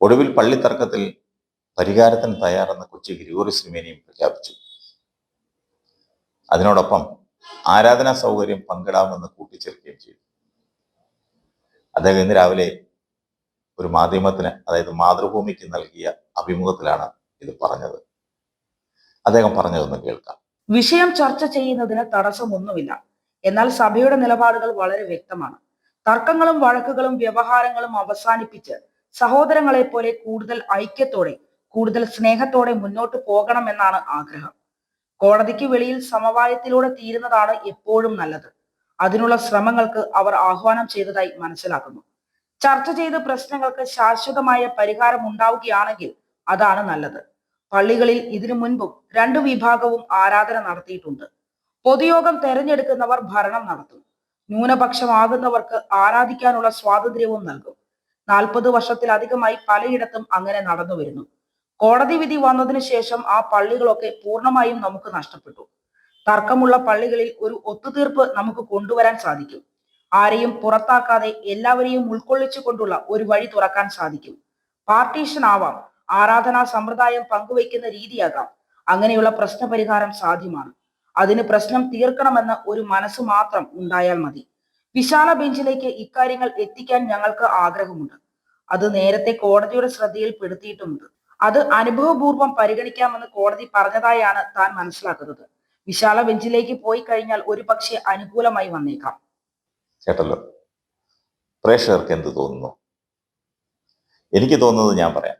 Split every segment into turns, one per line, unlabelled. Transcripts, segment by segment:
ഒടുവിൽ പള്ളിത്തർക്കത്തിൽ പരിഹാരത്തിന് തയ്യാറെന്ന് കൊച്ചി ഗ്രിഗോറി ശ്രീമേനിയും പ്രഖ്യാപിച്ചു. അതിനോടൊപ്പം ആരാധനാ സൗകര്യം പങ്കിടാമെന്ന് കൂട്ടിച്ചേർക്കുകയും ചെയ്തു. അദ്ദേഹം ഇന്ന് രാവിലെ ഒരു മാധ്യമത്തിന് അതായത് മാതൃഭൂമിക്ക് നൽകിയ അഭിമുഖത്തിലാണ് ഇത് പറഞ്ഞത്. അദ്ദേഹം പറഞ്ഞതൊന്ന് കേൾക്കാം.
വിഷയം ചർച്ച ചെയ്യുന്നതിന് തടസ്സമൊന്നുമില്ല. എന്നാൽ സഭയുടെ നിലപാടുകൾ വളരെ വ്യക്തമാണ്. തർക്കങ്ങളും വഴക്കുകളും വ്യവഹാരങ്ങളും അവസാനിപ്പിച്ച് സഹോദരങ്ങളെ പോലെ കൂടുതൽ ഐക്യത്തോടെ കൂടുതൽ സ്നേഹത്തോടെ മുന്നോട്ട് പോകണമെന്നാണ് ആഗ്രഹം. കോടതിക്ക് വെളിയിൽ സമവായത്തിലൂടെ തീരുന്നതാണ് എപ്പോഴും നല്ലത്. അതിനുള്ള ശ്രമങ്ങൾക്ക് അവർ ആഹ്വാനം ചെയ്തതായി മനസ്സിലാക്കുന്നു. ചർച്ച ചെയ്ത് പ്രശ്നങ്ങൾക്ക് ശാശ്വതമായ പരിഹാരം ഉണ്ടാവുകയാണെങ്കിൽ അതാണ് നല്ലത്. പള്ളികളിൽ ഇതിനു മുൻപും രണ്ടു വിഭാഗവും ആരാധന നടത്തിയിട്ടുണ്ട്. പൊതുയോഗം തെരഞ്ഞെടുക്കുന്നവർ ഭരണം നടത്തും. ന്യൂനപക്ഷമാകുന്നവർക്ക് ആരാധിക്കാനുള്ള സ്വാതന്ത്ര്യവും നൽകും. നാൽപ്പത് വർഷത്തിലധികമായി പലയിടത്തും അങ്ങനെ നടന്നു വരുന്നു. കോടതി വിധി വന്നതിന് ശേഷം ആ പള്ളികളൊക്കെ പൂർണമായും നമുക്ക് നഷ്ടപ്പെട്ടു. തർക്കമുള്ള പള്ളികളിൽ ഒരു ഒത്തുതീർപ്പ് നമുക്ക് കൊണ്ടുവരാൻ സാധിക്കും. ആരെയും പുറത്താക്കാതെ എല്ലാവരെയും ഉൾക്കൊള്ളിച്ചുകൊണ്ടുള്ള ഒരു വഴി തുറക്കാൻ സാധിക്കും. പാർട്ടീഷൻ ആവാം ആരാധനാ സമ്പ്രദായം പങ്കുവയ്ക്കുന്ന രീതിയാകാം. അങ്ങനെയുള്ള പ്രശ്നപരിഹാരം സാധ്യമാണ്. അതിന് പ്രശ്നം തീർക്കണമെന്ന ഒരു മനസ്സ് മാത്രം ഉണ്ടായാൽ മതി. വിശാല ബെഞ്ചിലേക്ക് ഇക്കാര്യങ്ങൾ എത്തിക്കാൻ ഞങ്ങൾക്ക് ആഗ്രഹമുണ്ട്. അത് നേരത്തെ കോടതിയുടെ ശ്രദ്ധയിൽപ്പെടുത്തിയിട്ടുമുണ്ട് അത് അനുഭവപൂർവം പരിഗണിക്കാമെന്ന് കോടതി പറഞ്ഞതായാണ് താൻ മനസ്സിലാക്കുന്നത്. വിശാല ബെഞ്ചിലേക്ക് പോയി കഴിഞ്ഞാൽ ഒരു പക്ഷേ അനുകൂലമായി വന്നേക്കാം.
കേട്ടല്ലോ പ്രേക്ഷകർക്ക് എന്ത് തോന്നുന്നു? എനിക്ക് തോന്നുന്നത് ഞാൻ പറയാം.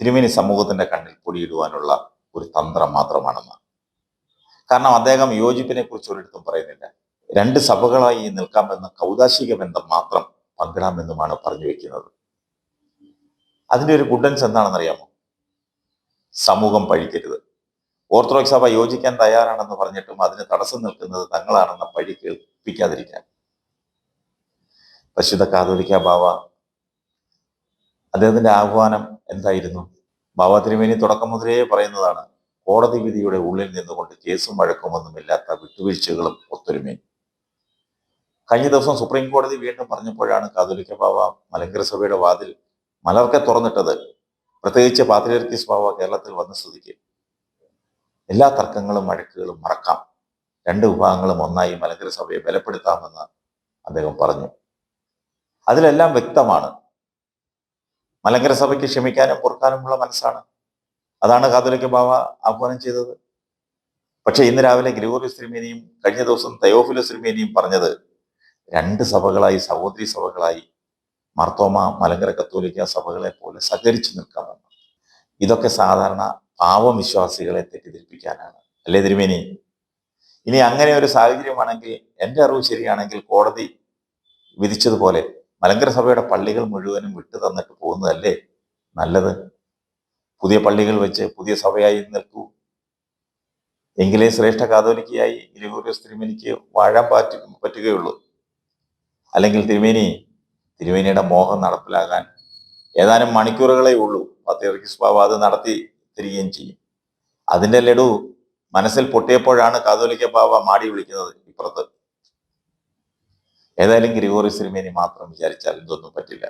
തിരുമേനി സമൂഹത്തിന്റെ കണ്ണിൽ പൊടിയിടുവാനുള്ള ഒരു തന്ത്രം മാത്രമാണെന്ന് കാരണം അദ്ദേഹം യോജിപ്പിനെ കുറിച്ച് ഒരിടത്തും പറയുന്നില്ല. രണ്ട് സഭകളായി നിൽക്കാമെന്ന കൗതാശിക ബന്ധം മാത്രം പങ്കിടാമെന്നുമാണ് പറഞ്ഞു വെക്കുന്നത്. അതിന്റെ ഒരു ഗുഡൻസ് എന്താണെന്നറിയാമോ? സമൂഹം പഴിക്കരുത്. ഓർത്തഡോക്സ് സഭ യോജിക്കാൻ തയ്യാറാണെന്ന് പറഞ്ഞിട്ടും അതിന് തടസ്സം നിൽക്കുന്നത് തങ്ങളാണെന്ന പഴി കേൾപ്പിക്കാതിരിക്കാൻ. പരിശുദ്ധ കാതോലിക്ക ബാവ അദ്ദേഹത്തിന്റെ ആഹ്വാനം എന്തായിരുന്നു? ബാബ തിരുമേനി തുടക്കം മുതലേ പറയുന്നതാണ് കോടതി വിധിയുടെ ഉള്ളിൽ നിന്നുകൊണ്ട് കേസും വഴക്കമൊന്നുമില്ലാത്ത വിട്ടുവീഴ്ചകളും ഒത്തൊരുമയും. കഴിഞ്ഞ ദിവസം സുപ്രീം കോടതി വീണ്ടും പറഞ്ഞപ്പോഴാണ് കാതോലിക്ക ബാബ മലങ്കര സഭയുടെ വാതിൽ മലർക്കെ തുറന്നിട്ടത്. പ്രത്യേകിച്ച് പാത്രിയർക്കീസ് ബാബ കേരളത്തിൽ വന്ന സ്ഥിതിക്ക് എല്ലാ തർക്കങ്ങളും വഴക്കുകളും മറക്കാം. രണ്ട് വിഭാഗങ്ങളും ഒന്നായി മലങ്കര സഭയെ ബലപ്പെടുത്താമെന്ന് അദ്ദേഹം പറഞ്ഞു. അതിലെല്ലാം വ്യക്തമാണ്. മലങ്കര സഭയ്ക്ക് ക്ഷമിക്കാനും പൊറുക്കാനുമുള്ള മനസ്സാണ്. അതാണ് കാതോലിക്ക ബാബ ആഹ്വാനം ചെയ്തത്. പക്ഷേ ഇന്ന് രാവിലെ ഗ്രിഗോറിയസ് തിരുമേനിയും കഴിഞ്ഞ ദിവസം തയോഫിലസ് തിരുമേനിയും പറഞ്ഞത് രണ്ട് സഭകളായി സഹോദരി സഭകളായി മർത്തോമ മലങ്കര കത്തോലിക്ക സഭകളെ പോലെ സഹകരിച്ചു നിൽക്കാമെന്ന് ഇതൊക്കെ സാധാരണ പാവവിശ്വാസികളെ തെറ്റിദ്ധരിപ്പിക്കാനാണ്. അല്ലേ തിരുമേനി? ഇനി അങ്ങനെ ഒരു സാഹചര്യമാണെങ്കിൽ എന്റെ അറിവ് ശരിയാണെങ്കിൽ കോടതി വിധിച്ചതുപോലെ മലങ്കര സഭയുടെ പള്ളികൾ മുഴുവനും വിട്ടു തന്നിട്ട് പോകുന്നതല്ലേ നല്ലത്? പുതിയ പള്ളികൾ വെച്ച് പുതിയ സഭയായി നിൽക്കൂ. എങ്കിലേ ശ്രേഷ്ഠ കാതോലിക്കയായി ഗ്രിഗോറിയസ് തിരുമേനിക്ക് വാഴാൻ പറ്റു പറ്റുകയുള്ളൂ. അല്ലെങ്കിൽ തിരുമേനി തിരുമേനിയുടെ മോഹം നടപ്പിലാകാൻ ഏതാനും മണിക്കൂറുകളേ ഉള്ളൂ പത്തിയർക്കിസ് ബാബ അത് നടത്തി തരികയും ചെയ്യും. അതിന്റെ ലഡു മനസ്സിൽ പൊട്ടിയപ്പോഴാണ് കാതോലിക്ക ബാബ മാടി വിളിക്കുന്നത് ഇപ്പുറത്ത്. ഏതായാലും ഗ്രിഗോറി സിനിമേനി മാത്രം വിചാരിച്ചാൽ ഇതൊന്നും പറ്റില്ല.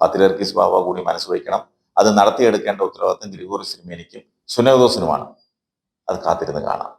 പത്തിലർക്കിസ് ബാബ കൂടി മനസ്സ് വയ്ക്കണം. അത് നടത്തിയെടുക്കേണ്ട ഉത്തരവാദിത്തം ഗ്രിഗോറി സിനിമേനിക്കും സുനോദോസിനുമാണ് അത് കാത്തിരുന്ന് കാണാം.